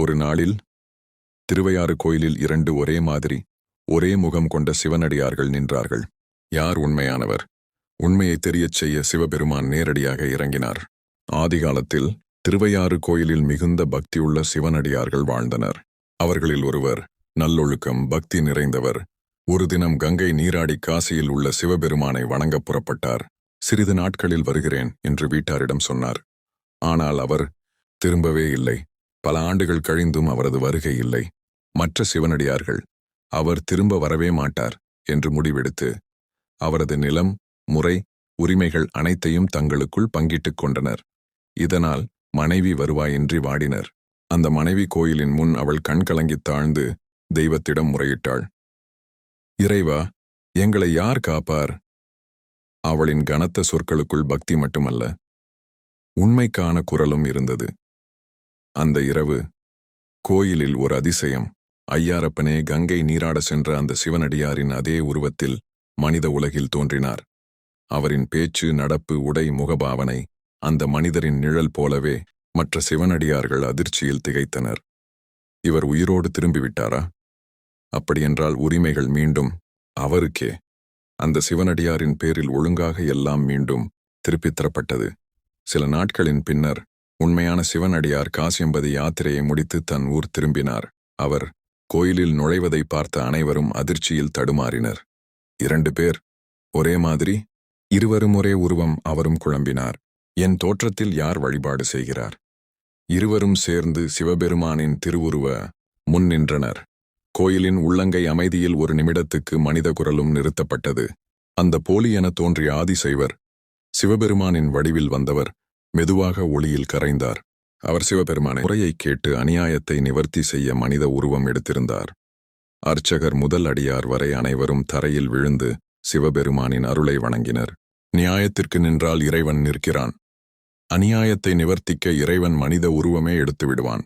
ஒரு நாளில் திருவையாறு கோயிலில் இரண்டு ஒரே மாதிரி ஒரே முகம் கொண்ட சிவனடியார்கள் நின்றார்கள். யார் உண்மையானவர்? உண்மையை தெரியச் செய்ய சிவபெருமான் நேரடியாக இறங்கினார். ஆதிகாலத்தில் திருவையாறு கோயிலில் மிகுந்த பக்தியுள்ள சிவனடியார்கள் வாழ்ந்தனர். அவர்களில் ஒருவர் நல்லொழுக்கம் பக்தி நிறைந்தவர். ஒரு தினம் கங்கை நீராடி காசியில் உள்ள சிவபெருமானை வணங்கப் புறப்பட்டார். சிறிது நாட்களில் வருகிறேன் என்று வீட்டாரிடம் சொன்னார். ஆனால் அவர் திரும்பவே இல்லை. பல ஆண்டுகள் கழிந்தும் அவரது வருகை இல்லை. மற்ற சிவனடியார்கள் அவர் திரும்ப வரவே மாட்டார் என்று முடிவெடுத்து அவரது நிலம் முறை உரிமைகள் அனைத்தையும் தங்களுக்குள் பங்கிட்டுக் கொண்டனர். இதனால் மனைவி வருவாயின்றி வாடினர். அந்த மனைவி கோயிலின் முன் அவள் கண்கலங்கித் தாழ்ந்து தெய்வத்திடம் முறையிட்டாள். இறைவா எங்களை யார் காப்பார்? அவளின் கனத்த சொற்களுக்குள் பக்தி மட்டுமல்ல உண்மைக்கான குரலும் இருந்தது. அந்த இரவு. கோயிலில் ஒரு அதிசயம். ஐயாரப்பனே கங்கை நீராட சென்ற அந்த சிவனடியாரின் அதே உருவத்தில் மனித உலகில் தோன்றினார். அவரின் பேச்சு நடப்பு உடை முகபாவனை அந்த மனிதரின் நிழல் போலவே மற்ற சிவனடியார்கள் அதிர்ச்சியில் திகைத்தனர். இவர் உயிரோடு திரும்பிவிட்டாரா? அப்படியென்றால் உரிமைகள் மீண்டும் அவருக்கே. அந்த சிவனடியாரின் பேரில் ஒழுங்காக எல்லாம் மீண்டும் திருப்பித் தரப்பட்டது. சில நாட்களின் பின்னர் உண்மையான சிவனடியார் காசியம்பதி யாத்திரையை முடித்து தன் ஊர் திரும்பினார். அவர் கோயிலில் நுழைவதை பார்த்த அனைவரும் அதிர்ச்சியில் தடுமாறினர். இரண்டு பேர் ஒரே மாதிரி இருவரும் ஒரே உருவம் அவரும் குழம்பினார். என் தோற்றத்தில் யார் வழிபாடு செய்கிறார்? இருவரும் சேர்ந்து சிவபெருமானின் திருவுருவ முன் நின்றனர். கோயிலின் உள்ளங்கை அமைதியில் ஒரு நிமிடத்துக்கு மனித குரலும் நிறுத்தப்பட்டது. அந்த போலி என தோன்றிய ஆதிசைவர் சிவபெருமானின் வடிவில் வந்தவர் மெதுவாக ஒளியில் கரைந்தார். அவர் சிவபெருமானை உரையை கேட்டு அநியாயத்தை நிவர்த்தி செய்ய மனித உருவம் எடுத்திருந்தார். அர்ச்சகர் முதல் அடியார் வரை அனைவரும் தரையில் விழுந்து சிவபெருமானின் அருளை வணங்கினர். நியாயத்திற்கு நின்றால் இறைவன் நிற்கிறான். அநியாயத்தை நிவர்த்திக்க இறைவன் மனித உருவமே எடுத்து விடுவான்